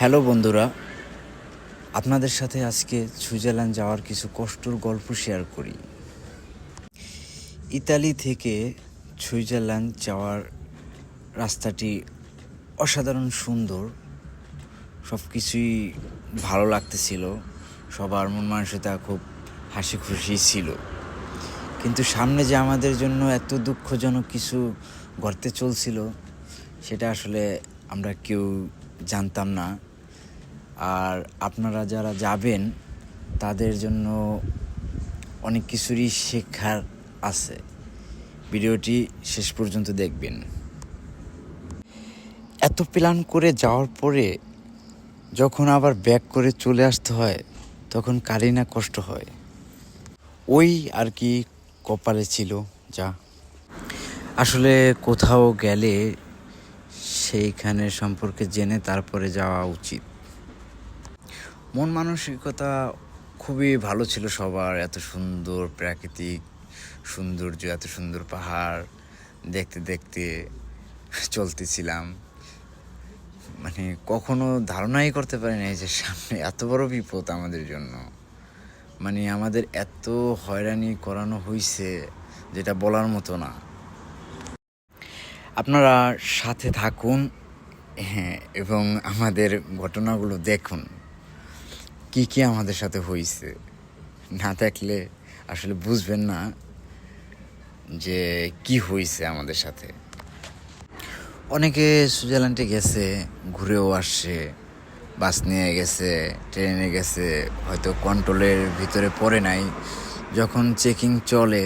Hello বন্ধুরা, আপনাদের সাথে আজকে সুইজারল্যান্ড যাওয়ার কিছু কষ্টর গল্প শেয়ার করি। ইতালি থেকে সুইজারল্যান্ড যাওয়ার রাস্তাটি অসাধারণ সুন্দর সব কিছুই ভালো লাগতেছিল, সবার মন মানসিকতা খুব হাসি খুশি ছিল। কিন্তু সামনে যে আমাদের জন্য এত দুঃখজনক কিছু ঘটতে চলছিল, সেটা আসলে আমরা কেউ জানতাম না। আর আপনারা যারা যাবেন, তাদের জন্য অনেক কিছুরই শেখার আছে। ভিডিওটি শেষ পর্যন্ত দেখবেন। এত প্ল্যান করে যাওয়ার পরে যখন আবার ব্যাক করে চলে আসতে হয়, তখন কারই না কষ্ট হয়। ওই আর কি কপালে ছিল যা। আসলে কোথাও গেলে সেইখানে সম্পর্কে জেনে তারপরে যাওয়া উচিত। মন মানসিকতা খুবই ভালো ছিল সবার। এত সুন্দর প্রাকৃতিক সৌন্দর্য, এত সুন্দর পাহাড় দেখতে দেখতে চলতেছিলাম। মানে কখনো ধারণাই করতে পারি নাই যে সামনে এত বড় বিপদ আমাদের জন্য। মানে আমাদের এত হয়রানি করানো হয়েছে যেটা বলার মতো না। আপনারা সাথে থাকুন হ্যাঁ এবং আমাদের ঘটনাগুলো দেখুন। কি কি আমাদের সাথে হয়েছে না দেখলে আসলে বুঝবেন না যে কি হয়েছে আমাদের সাথে। অনেকে সুইজারল্যান্ডে গেছে, ঘুরেও আসছে, বাস নিয়ে গেছে, ট্রেনে গেছে, হয়তো কন্ট্রোলের ভিতরে পড়ে নাই। যখন চেকিং চলে,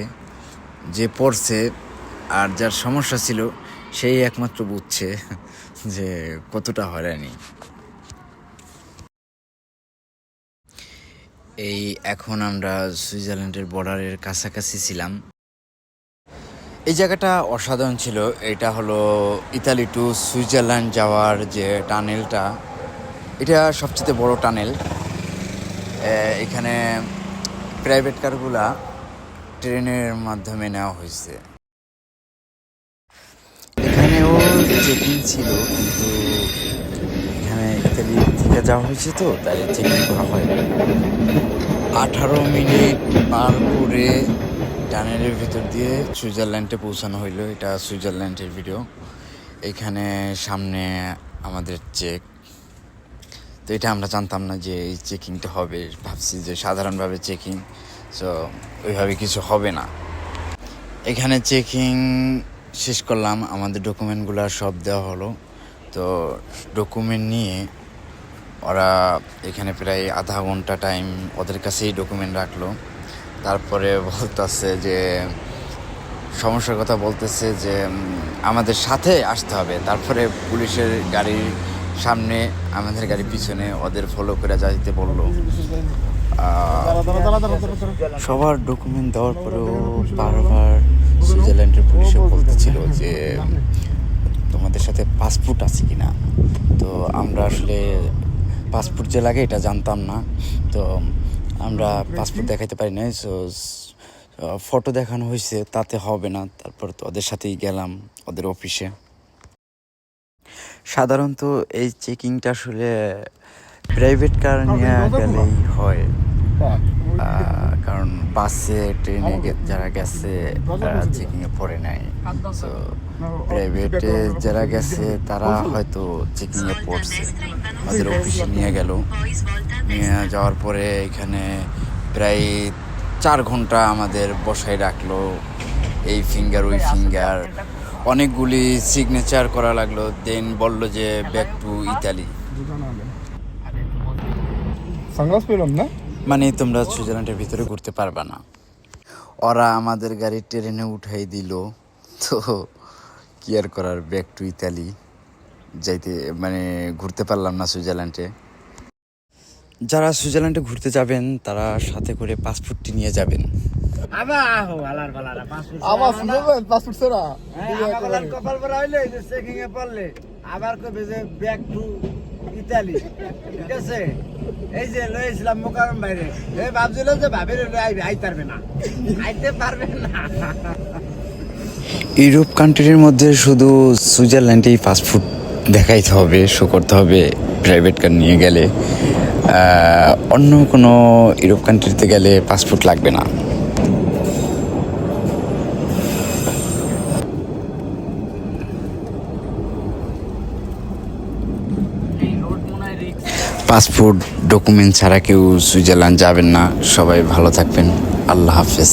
যে পড়ছে আর যার সমস্যা ছিল, সেই একমাত্র বুঝছে যে কতটা হয়রানি। এই এখন আমরা সুইজারল্যান্ডের বর্ডারের কাছাকাছি ছিলাম। এই জায়গাটা অসাধারণ ছিল। এটা হলো ইতালি টু সুইজারল্যান্ড যাওয়ার যে টানেলটা, এটা সবচেয়ে বড় টানেল। এখানে প্রাইভেট কারগুলা ট্রেনের মাধ্যমে নেওয়া হয়েছে। এখানেও চেকিং ছিল, কিন্তু ইতালি থেকে যাওয়া হয়েছে তো, তাই চেকিং করা হয়? আঠারো মিনিট পার করে টানেলের ভিতর দিয়ে সুইজারল্যান্ডে পৌঁছানো হইল। এটা সুইজারল্যান্ডের ভিডিও এখানে সামনে আমাদের চেক তো এটা আমরা জানতাম না যে এই চেকিংটা হবে। ভাবছি যে সাধারণভাবে চেকিং সো ওইভাবে কিছু হবে না। এখানে চেকিং শেষ করলাম। আমাদের ডকুমেন্টগুলো সব দেওয়া হলো। তো ডকুমেন্ট নিয়ে ওরা এখানে প্রায় আধা ঘণ্টা টাইম ওদের কাছেই ডকুমেন্ট রাখল। তারপরে বলতেছে যে, সমস্যার কথা বলতেছে যে আমাদের সাথে আসতে হবে। তারপরে পুলিশের গাড়ির সামনে আমাদের গাড়ির পিছনে ওদের ফলো করে যাইতে বলল। সবার ডকুমেন্ট দেওয়ার পরেও বারবার সুইজারল্যান্ডের পুলিশে বলতেছিল যে, তোমাদের সাথে পাসপোর্ট আছে কি না তো আমরা আসলে পাসপোর্ট যে লাগে এটা জানতাম না। তো আমরা পাসপোর্ট দেখাইতে পারি নাই সো ফটো দেখানো হয়েছে তাতে হবে না। তারপর তো ওদের সাথেই গেলাম ওদের অফিসে সাধারণত এই চেকিংটা আসলে প্রাইভেট কার নিয়ে গেলেই হয়। কারণ বাসে, ট্রেনে যারা গেছে, তারা চেকিংয়ে পড়ে নাই। তো প্রাইভেটে যারা গেছে, তারা হয়তো চেকিংয়ে পড়ছে। ওদের অফিসে নিয়ে গেল। নিয়ে যাওয়ার পরে এখানে প্রায় চার ঘণ্টা আমাদের বসায় রাখল। এই ফিঙ্গার ওই ফিঙ্গার অনেকগুলি সিগনেচার করা লাগল। দেন বলল যে ব্যাক টু ইতালি পেলাম না? মানে তোমরা সুইজারল্যান্ডের ভিতরে ঘুরতে পারবা না। ওরা আমাদের গাড়ি ট্রেনে উঠাই দিল। তো কি আর করার ব্যাক টু ইতালি যাইতে মানে ঘুরতে পারলাম না সুইজারল্যান্ডে যারা সুইজারল্যান্ডে ঘুরতে যাবেন তারা সাথে করে পাসপোর্টটি নিয়ে যাবেন। আবার আহো আলার বালারা পাসপোর্ট আমার সুন্দর পাসপোর্ট সেরা আমার কপাল পরা হইলে চেকিং এ পড়লে। আবার কবে যে ব্যাক টু ইতালি। ঠিক আছে? এই যে বাইরে। এই যে আইতে পারবে না। আইতে পারবে না। ইউরোপ কান্ট্রির মধ্যে শুধু সুইজারল্যান্ডেই ফাস্টফুড দেখাইতে হবে শো করতে হবে প্রাইভেট কার নিয়ে গেলে। অন্য কোনো ইউরোপ কান্ট্রিতে গেলে পাসপোর্ট লাগবে না। পাসপোর্ট ডকুমেন্ট ছাড়া কেউ সুইজারল্যান্ড যাবেন না। সবাই ভালো থাকবেন। আল্লাহ হাফেজ।